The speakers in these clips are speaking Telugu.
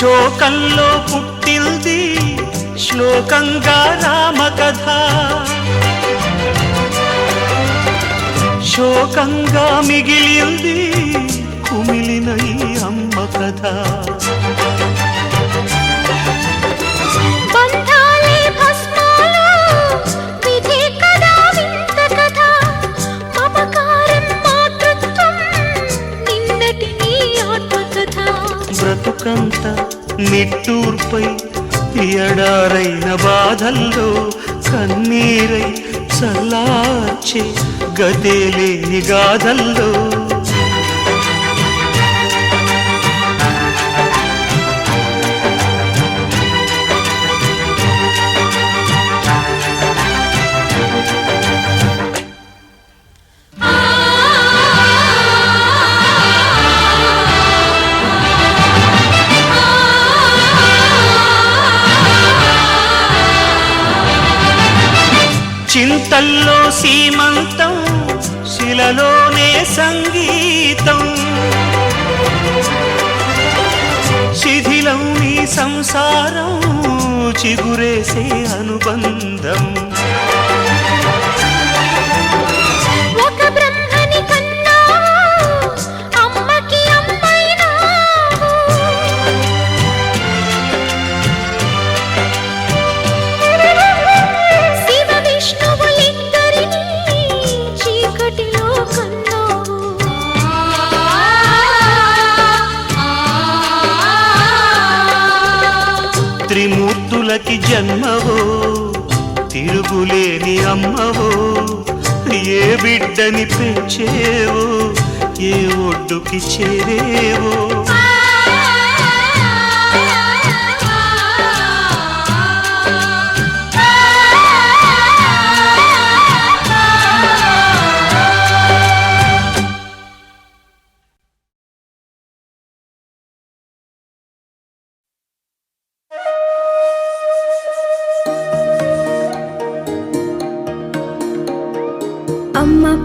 శోకంలో పుట్టింది శ్లోకంగా రామకథ. శోకంగా మిగిలింది కుమిలిన ఈ అమ్మ కథ. బ్రతుకంత నిట్టూర్పై ఎడారైన బాధల్లో కన్నీరై చల్లార్చే గదే లేని గాథల్లో చింతల్లో సీమంతం శిలలోనే సంగీతం. శిథిలం నీ సంసారం చిగురేసే అనుబంధం. త్రిమూర్తులకి జన్మవో తిరుగులేని అమ్మవో ఏ బిడ్డని పెంచేవో ఏ ఒడ్డుకి చేరేవో.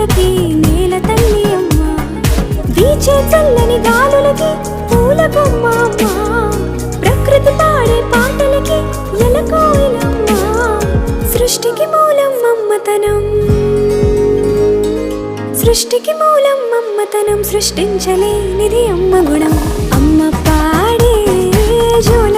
పచ్చని నేల తల్లి అమ్మ. వీచే చల్లని గాలులకి పూల బొమ్మ ప్రకృతి పాడే పాటలకి ఎలకోయిలమ్మా సృష్టికి మూలం మమ్మతనం సృష్టికి మూలం మమ్మతనం సృష్టించలేనిది అమ్మ గుణం. అమ్మ పాడే జోల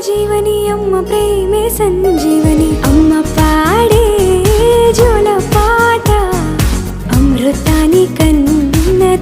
జీవని అమ్మ ప్రేమే సంజీవని. అమ్మ పాడే జోల పాట అమృతాని కన్న